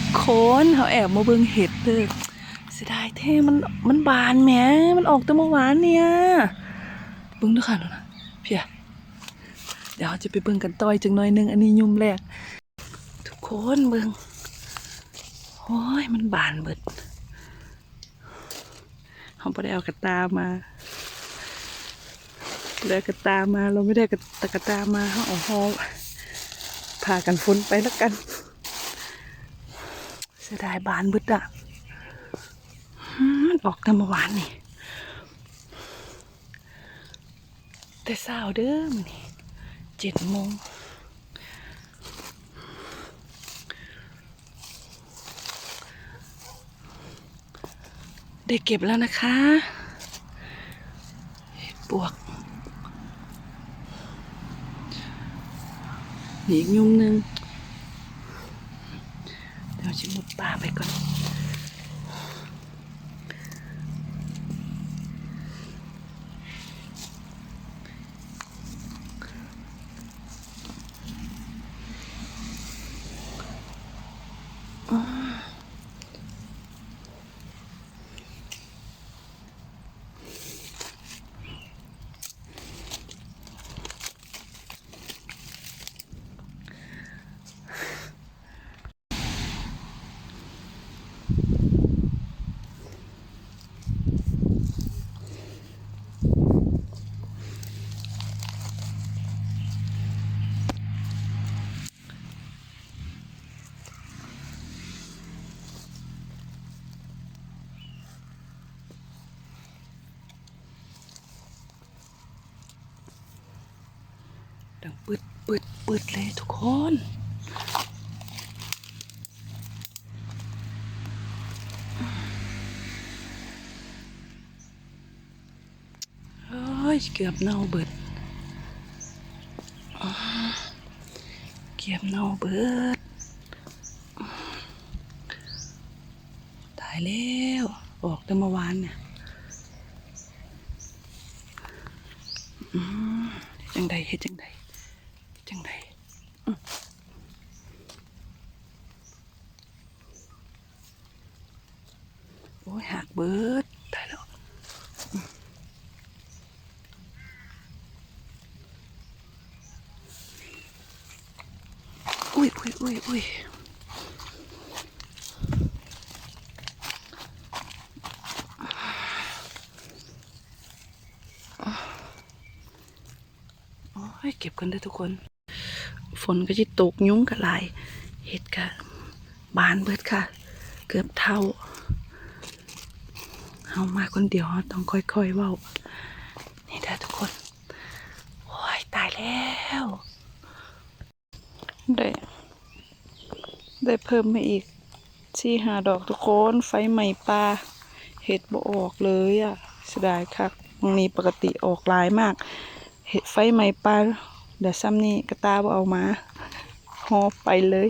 ทุกคนเขาแอบมาเบิ่งเห็ดเด้อเสียดายแท้มันมันบานแหมมันออกแต่เมื่อวานเนี่ยเบิ่งด้วยค่ะนะเพียเดี๋ยวเราจะไปเบิ่งกันต่อยจังหน่อยหนึงอันนี้ยุ่มแรก ทุกคนเบิ่งโอ้ยมันบานเบิดเขาไม่ได้เอากระตามาบ่ได้เอากระตามาเราไม่ได้กระตากระตามาเขาเอาหอพากันฝนไปแล้วกัน เสียดายบานบึดอะอืมมันออกแต่เมื่อวานนี่ แต่เช้าเด้อมนี่เจ็ดโมงได้เก็บแล้วนะคะปวกนี่อีกยุงนึง ป่าไปก่อน ดังปึดปึดปึดเลยทุกคนเฮ้ยเกือบเน่าเบิดเกือบเน่าเบิดตายแล้วออกแต่เมื่อวานเนี่ยจังใดเฮ็ดจังใด จังใดโอ้ยหักเบิดตายแล้วอุ้ยอุ้ยอุ้ยอุ้ยโอ้เก็บกันได้ทุกคน ฝนก็จะตกยุ้งกับลายเห็ดกะบานเบิดค่ะ เกือบเท่าเอามาคนเดียวต้องค่อยๆเว้านี่เด้อทุกคน โอ้ยตายแล้วได้ได้เพิ่มมาอีกสี่หาดอกทุกคนไฟใหม่ปลาเห็ดบ่ออกเลยอะเสียดายคักมันนี้ปกติออกหลายมาก เห็ดไฟใหม่ปลา เดี๋ยวซ้ำนี่กระตาบ่เอามาหอบไปเลย